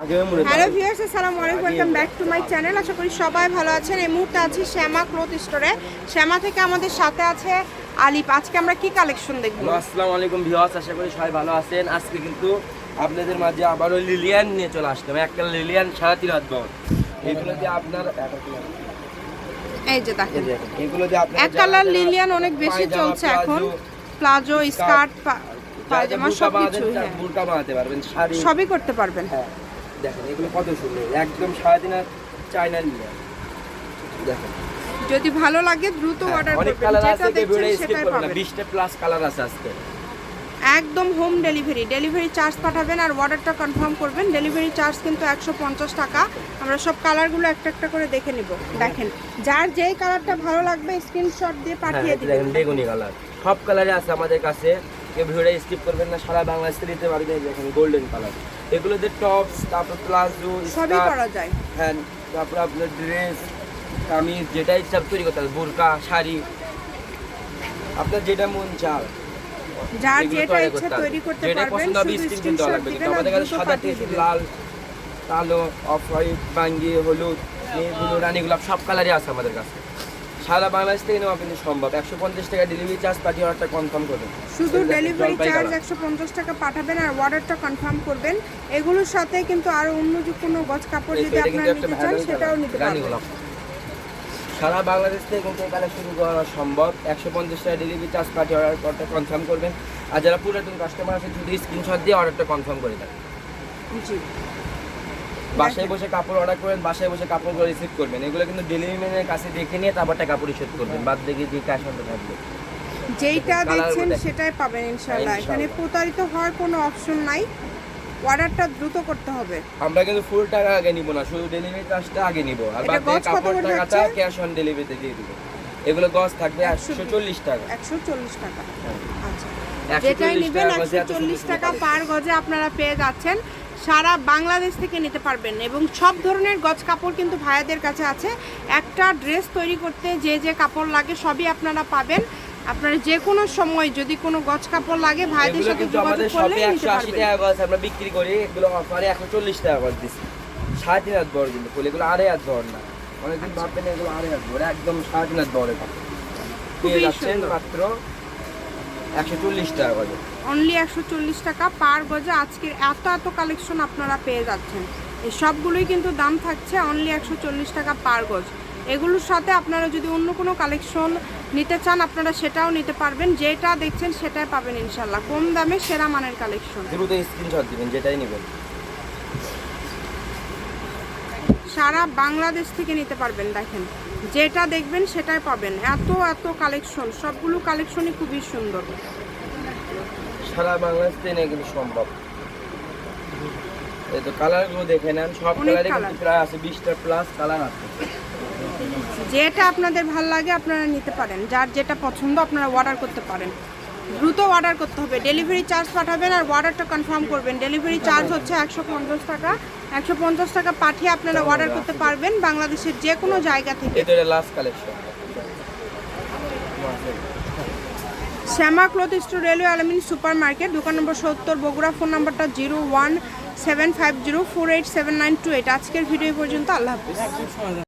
Hello viewers আসসালামু আলাইকুম welcome back to my channel আশা করি সবাই ভালো আছেন। এই মুহূর্তে আছি শ্যামা ক্লথ স্টোরে। শ্যামা থেকে আমাদের সাথে আছে আলিপ আজকে আমরা কি কালেকশন দেখব? আসসালামু আলাইকুম ভিউয়ার্স আশা করি সবাই ভালো আছেন। আজকে কিন্তু আপনাদের মাঝে আবারও লিলিয়ান নিয়ে চলে আসলাম। একটা লিলিয়ান সাড়ে তিন বহর এগুলো দিয়ে আপনার এই যে দেখেন। এগুলো দিয়ে আপনার এক কালার লিলিয়ান অনেক বেশি চলছে এখন। প্লাজো স্কার্ট পায়জামা সব কিছু হ্যাঁ। বুরকা বানাতে পারবেন শাড়ি। সবই করতে পারবেন। হ্যাঁ। দেখেন এগুলো কত সুন্দর। একদম তিন হাত চাইনার লিলিয়ান দেখেন। যদি ভালো লাগে দ্রুত হ্যাঁ, অর্ডার অনেক করবেন। কালার যেটা আছে ভিডিও স্কিপ সেটাই করবেন না। পাবেন। 20টা প্লাস কালার আছে আজকে। একদম হোম ডেলিভারি ডেলিভারি চার্জ পাঠাবেন আর অর্ডারটা কনফার্ম করবেন। ডেলিভারি চার্জ কিন্তু একশো পঞ্চাশ টাকা। আমরা সব কালারগুলো একটা একটা করে দেখে নিব। দেখেন যার যেই কালারটা ভালো লাগবে স্ক্রিনশট দিয়ে হ্যাঁ পাঠিয়ে দিবেন। বেগুনি কালার সব কালারে আছে আমাদের কাছে। কেউ ভিডিও স্কিপ করবেন না সারা বাংলাদেশে দিতে পারবেন এই দেখেন গোল্ডেন কালার এগুলোতে টপস তারপর প্লাজো সবই করা যায়। হ্যাঁ তারপর আপনার ড্রেস কামিজ যেটা ইচ্ছা তৈরি করতে হবে বোরকা শাড়ি। আপনার যেটা মন চায় যার যেটা ইচ্ছা তৈরি করতে যেটা পারবেন পছন্দ হবে শুধু স্ক্রিন কিনতে স্ক্রিনশট লাগবে। কিন্তু আমাদের কাছে সাদা টি লাল কালো অফ হোয়াইট বাঙ্গি হলুদ এগুলো রানী গোলাপ সব কালারই আছে আমাদের কাছে। সারা বাংলাদেশ থেকে নেওয়া কিন্তু সম্ভব। একশো পঞ্চাশ টাকা ডেলিভারি চার্জ পাঠিয়ে অর্ডারটা কনফার্ম করবেন শুধু ডেলিভারি চার্জ। একশো পঞ্চাশ টাকা পাঠাবেন আর অর্ডারটা কনফার্ম করবেন। এগুলোর সাথে কিন্তু আরও অন্য যে কোনো গজ কাপড় যদি আপনারা নিতে চান সেটাও নিতে পারবেন। সারা বাংলাদেশ থেকে কিন্তু এই কালেকশন করা সম্ভব। একশো পঞ্চাশ টাকা ডেলিভারি চার্জ পাঠিয়ে অর্ডারটা কনফার্ম করবেন। আর যারা পুরাতন কাস্টমার আছে যদি স্ক্রিনশট দিয়ে অর্ডারটা কনফার্ম করে দেন। জি। বাসায় বসে কাপড় অর্ডার করেন বাসায় বসে কাপড়গুলো রিসিভ করবেন। এগুলো কিন্তু ডেলিভারি ম্যানের কাছে দেখে নিয়ে তারপর টাকা পরিশোধ করবেন। বাদ দেখে যে ক্যাশ অন থাকবে। যেইটা দেখছেন সেটাই পাবেন ইনশাল্লাহ এখানে প্রতারিত হওয়ার কোনো অপশন নাই। অর্ডারটা দ্রুত করতে হবে। আমরা কিন্তু ফুল টাকা আগে নিব না শুধু ডেলিভারি চার্জটা আগে নিব। আর গজ কাপড় টাকাটা ক্যাশ অন ডেলিভারিতে দিয়ে দিব। এগুলো গজ থাকবে একশো একশো চল্লিশ টাকা। একশো চল্লিশ টাকা। আচ্ছা। যেটাই নেবেন টাকা গজে একশো এত চল্লিশ সুন্দর টাকা পার গজে আপনারা পেয়ে যাচ্ছেন। সারা বাংলাদেশ থেকে নিতে পারবেন এবং সব ধরনের গজ কাপড় কিন্তু ভাইয়াদের কাছে আছে। একটা ড্রেস তৈরি করতে যে যে কাপড় লাগে সবই আপনারা পাবেন। আপনারা যে কোনো সময় যদি কোনো গজ কাপড় লাগে ভাইদের সাথে যোগাযোগ করলে নিতে পারবেন। টাকা গজ আমরা বিক্রি করি। এগুলো অফারে একশো চল্লিশ টাকা গজ দিচ্ছি। সাড়ে তিন হাত বড় কিন্তু এগুলো আড়াই হাত বড় না। অনেকদিন ভাববেন এগুলো আড়াই হাত বড়। একদম সাড়ে তিন হাত বড়। পেয়ে যাচ্ছেন মাত্র একশো চল্লিশ টাকা গজে। অনলি একশো চল্লিশ টাকা পার গজে আজকের এত এত কালেকশন আপনারা পেয়ে যাচ্ছেন। এই সবগুলোই কিন্তু দাম থাকছে অনলি একশো চল্লিশ টাকা পার গজ। এগুলোর সাথে আপনারা যদি অন্য কোনো কালেকশন নিতে চান আপনারা সেটাও নিতে পারবেন। যেটা দেখছেন সেটাই পাবেন ইনশাল্লাহ কম দামে সেরা মানের কালেকশন দ্রুত স্ক্রিনশট দিবেন যেটাই নেবেন। সারা বাংলাদেশ থেকে নিতে পারবেন দেখেন। যেটা দেখবেন সেটাই পাবেন। এত এত কালেকশন সবগুলো কালেকশনই খুবই সুন্দর। সারা বাংলাদেশ থেকে কিন্তু সম্ভব। এই তো কালারগুলো দেখে নেন সব অনেক কালারে কিন্তু প্রায় আছে বিশটা প্লাস কালার আছে। যেটা আপনাদের ভালো লাগে আপনারা নিতে পারেন। যার যেটা পছন্দ আপনারা অর্ডার করতে পারেন। দ্রুত অর্ডার করতে হবে। ডেলিভারি চার্জ পাঠাবেন আর অর্ডারটা কনফার্ম করবেন। ডেলিভারি চার্জ হচ্ছে একশো পঞ্চাশ টাকা। একশো পঞ্চাশ টাকা পাঠিয়ে আপনারা অর্ডার করতে পারবেন বাংলাদেশের যে কোনো জায়গা থেকে। Last Shyama cloth store railway Almin super market দোকান নম্বর সত্তর বগুড়া ফোন নাম্বারটা zero one seven five zero four eight seven nine two eight. আজকের ভিডিও পর্যন্ত। আল্লাহ হাফিজ।